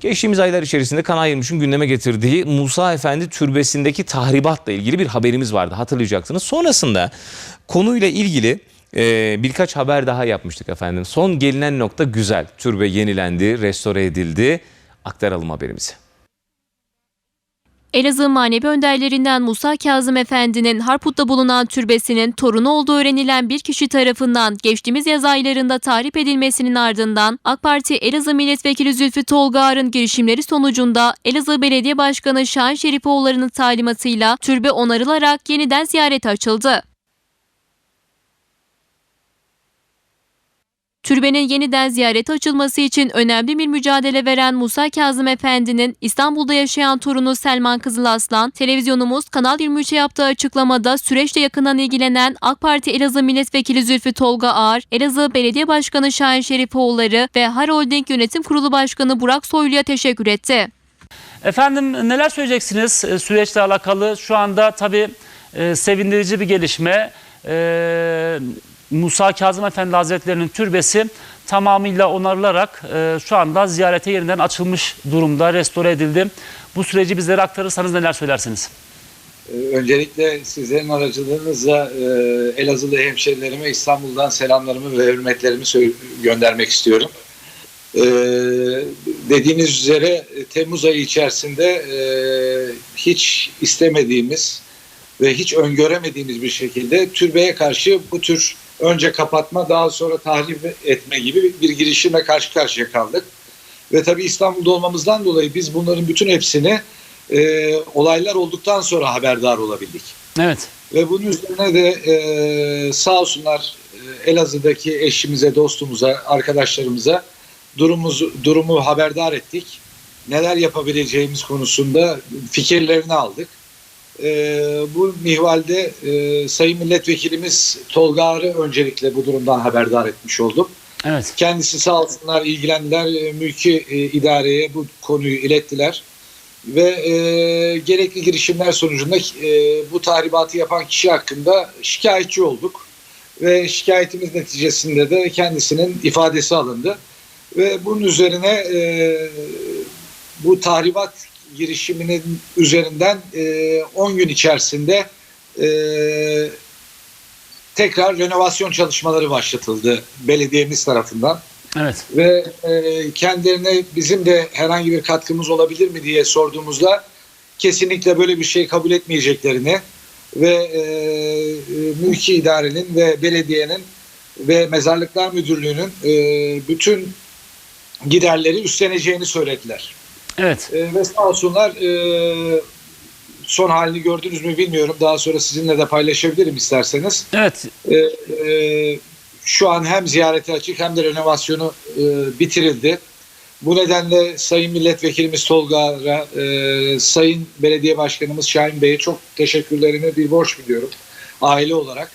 Geçtiğimiz aylar içerisinde Kanal 23'ün gündeme getirdiği Musa Efendi Türbesi'ndeki tahribatla ilgili bir haberimiz vardı hatırlayacaksınız. Sonrasında konuyla ilgili e, birkaç haber daha yapmıştık efendim. Son gelinen nokta güzel. Türbe yenilendi, restore edildi. Aktaralım haberimizi. Elazığ manevi önderlerinden Musa Kazım Efendi'nin Harput'ta bulunan türbesinin torunu olduğu öğrenilen bir kişi tarafından geçtiğimiz yaz aylarında tahrip edilmesinin ardından AK Parti Elazığ Milletvekili Zülfü Tolgağar'ın girişimleri sonucunda Elazığ Belediye Başkanı Şahin Şerifoğulları'nın talimatıyla türbe onarılarak yeniden ziyarete açıldı. Türbenin yeniden ziyarete açılması için önemli bir mücadele veren Musa Kazım Efendi'nin İstanbul'da yaşayan torunu Selman Kızılaslan, televizyonumuz Kanal 23'e yaptığı açıklamada süreçle yakından ilgilenen AK Parti Elazığ Milletvekili Zülfü Tolga Ağar, Elazığ Belediye Başkanı Şahin Şerifoğulları ve Har Holding Yönetim Kurulu Başkanı Burak Soylu'ya teşekkür etti. Efendim neler söyleyeceksiniz e, süreçle alakalı? Şu anda tabii e, sevindirici bir gelişme. E, Musa Kazım Efendi Hazretleri'nin türbesi tamamıyla onarılarak e, şu anda ziyarete yeniden açılmış durumda, restore edildi. Bu süreci bizlere aktarırsanız neler söylersiniz? Ee, Öncelikle sizlerin aracılığınızla e, Elazığlı hemşerilerime İstanbul'dan selamlarımı ve hürmetlerimi göndermek istiyorum. Ee, dediğiniz üzere e, Temmuz ayı içerisinde e, hiç istemediğimiz ve hiç öngöremediğimiz bir şekilde türbeye karşı bu tür önce kapatma daha sonra tahrip etme gibi bir girişime karşı karşıya kaldık. Ve tabii İstanbul'da olmamızdan dolayı biz bunların bütün hepsini e, olaylar olduktan sonra haberdar olabildik. Evet. Ve bunun üzerine de e, sağ olsunlar e, Elazığ'daki eşimize, dostumuza, arkadaşlarımıza durumumuzu, durumu haberdar ettik. Neler yapabileceğimiz konusunda fikirlerini aldık. E, bu mihvalde e, Sayın Milletvekilimiz Tolga Ağar'ı öncelikle bu durumdan haberdar etmiş oldum. Evet. Kendisi sağ olsunlar ilgilendiler, mülki e, idareye bu konuyu ilettiler. Ve e, gerekli girişimler sonucunda e, bu tahribatı yapan kişi hakkında şikayetçi olduk. Ve şikayetimiz neticesinde de kendisinin ifadesi alındı. Ve bunun üzerine e, bu tahribat girişiminin üzerinden e, 10 gün içerisinde e, tekrar renovasyon çalışmaları başlatıldı belediyemiz tarafından Evet. ve e, kendilerine bizim de herhangi bir katkımız olabilir mi diye sorduğumuzda kesinlikle böyle bir şey kabul etmeyeceklerini ve e, e, mülki idarenin ve belediyenin ve mezarlıklar müdürlüğünün e, bütün giderleri üstleneceğini söylediler. Evet. E, ve sağ olsunlar e, son halini gördünüz mü bilmiyorum. Daha sonra sizinle de paylaşabilirim isterseniz. Evet. E, e, şu an hem ziyarete açık hem de renovasyonu e, bitirildi. Bu nedenle Sayın Milletvekilimiz Tolga'ya, e, Sayın Belediye Başkanımız Şahin Bey'e çok teşekkürlerimi bir borç biliyorum aile olarak.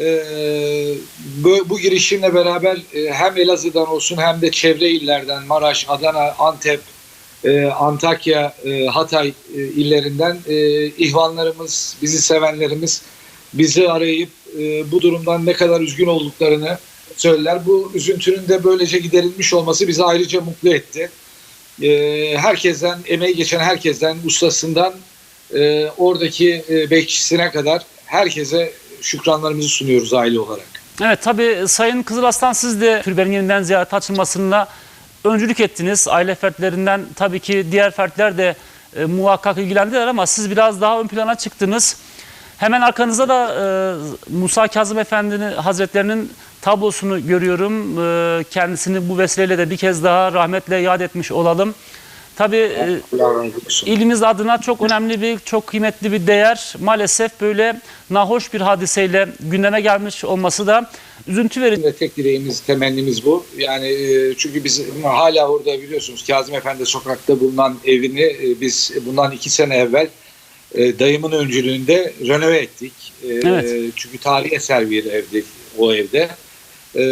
E, bu, bu girişimle beraber e, hem Elazığ'dan olsun hem de çevre illerden Maraş, Adana, Antep, e, Antakya, e, Hatay e, illerinden e, ihvanlarımız, bizi sevenlerimiz bizi arayıp e, bu durumdan ne kadar üzgün olduklarını söylediler. Bu üzüntünün de böylece giderilmiş olması bizi ayrıca mutlu etti. E, herkesten, emeği geçen herkesten, ustasından e, oradaki e, bekçisine kadar herkese şükranlarımızı sunuyoruz aile olarak. Evet tabii Sayın Kızılaslan siz de türbenin yeniden ziyarete açılmasında öncülük ettiniz. Aile fertlerinden tabii ki diğer fertler de e, muhakkak ilgilendiler ama siz biraz daha ön plana çıktınız. Hemen arkanızda da e, Musa Kazım Efendi'nin Hazretlerinin tablosunu görüyorum. E, kendisini bu vesileyle de bir kez daha rahmetle yad etmiş olalım. Tabii e, İlimiz adına çok önemli bir, çok kıymetli bir değer. Maalesef böyle nahoş bir hadiseyle gündeme gelmiş olması da üzüntü verici. Ve tek dileğimiz, temennimiz bu. Yani e, çünkü biz hala orada biliyorsunuz Kazım Efendi sokakta bulunan evini e, biz bundan iki sene evvel dayımın öncülüğünde renove ettik. Evet. Çünkü tarihi eser bir evdi o evde. E,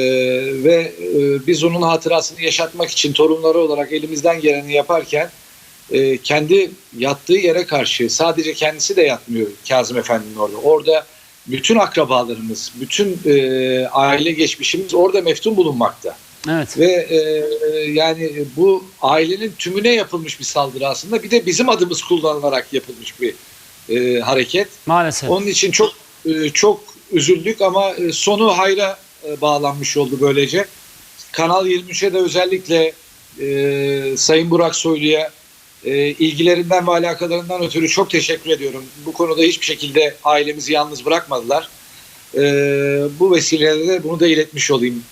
ve e, biz onun hatırasını yaşatmak için torunları olarak elimizden geleni yaparken e, kendi yattığı yere karşı sadece kendisi de yatmıyor Kazım Efendi'nin orada. Orada bütün akrabalarımız, bütün e, aile geçmişimiz orada meftun bulunmakta. Evet. Ve e, e, yani bu ailenin tümüne yapılmış bir saldırı aslında. Bir de bizim adımız kullanılarak yapılmış bir e, hareket. Maalesef. Onun için çok e, çok üzüldük ama e, sonu hayra e, bağlanmış oldu böylece. Kanal 23'e de özellikle e, Sayın Burak Soylu'ya e, ilgilerinden ve alakalarından ötürü çok teşekkür ediyorum. Bu konuda hiçbir şekilde ailemizi yalnız bırakmadılar. E, bu vesileyle de bunu da iletmiş olayım.